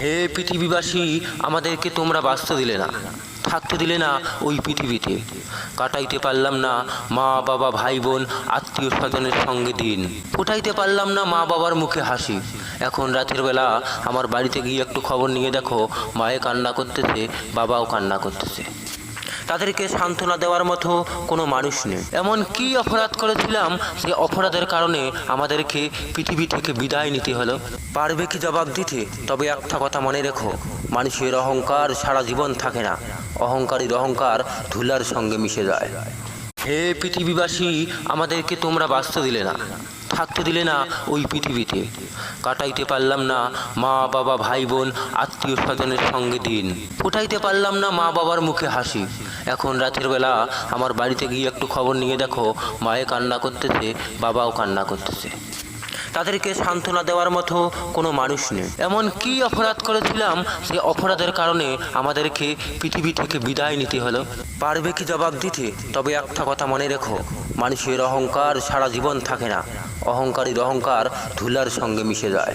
হে পৃথিবীবাসী, আমাদেরকে তোমরা বাঁচতে দিলে না, থাকতে দিলে না ওই পৃথিবীতে। কাটাইতে পারলাম না মা, বাবা, ভাই, বোন, আত্মীয় স্বজনের সঙ্গে দিন। ফুটাইতে পারলাম না মা, বাবার মুখে হাসি। এখন রাতের বেলা আমার বাড়িতে গিয়ে একটু খবর নিয়ে দেখো, মায়ে কান্না করতেছে, বাবাও কান্না করতেছে। তাদেরকে সান্ত্বনা দেওয়ার মতো কোনো মানুষ নেই। এমন কি অপরাধ করেছিলাম, সে অপরাধের কারণে আমাদেরকে পৃথিবী থেকে বিদায় নিতে হলো। পারবে কি জবাব দিতে? তবে একটা কথা মনে রেখো, মানুষের অহংকার সারা জীবন থাকে না। অহংকারীর অহংকার ধুলার সঙ্গে মিশে যায়। হে পৃথিবীবাসী, আমাদেরকে তোমরা বাঁচতে দিলে না, থাকতে দিলে না ওই পৃথিবীতে। কাটাইতে পারলাম না মা, বাবা, ভাই, বোন, আত্মীয় স্বজনের সঙ্গে দিন। ফুটাইতে পারলাম না মা, বাবার মুখে হাসি। এখন রাতের বেলা আমার বাড়িতে গিয়ে একটু খবর নিয়ে দেখো, মায়ে কান্না করতেছে, বাবাও কান্না করতেছে। তাদেরকে সান্ত্বনা দেওয়ার মতো কোনো মানুষ নেই। এমন কি অপরাধ করেছিলাম সে অপরাধের কারণে আমাদেরকে পৃথিবী থেকে বিদায় নিতে হলো? পারবে কি জবাব দিতে? তবে একটা কথা মনে রেখো, মানুষের অহংকার সারা জীবন থাকে না। অহংকারীর অহংকার ধুলার সঙ্গে মিশে যায়।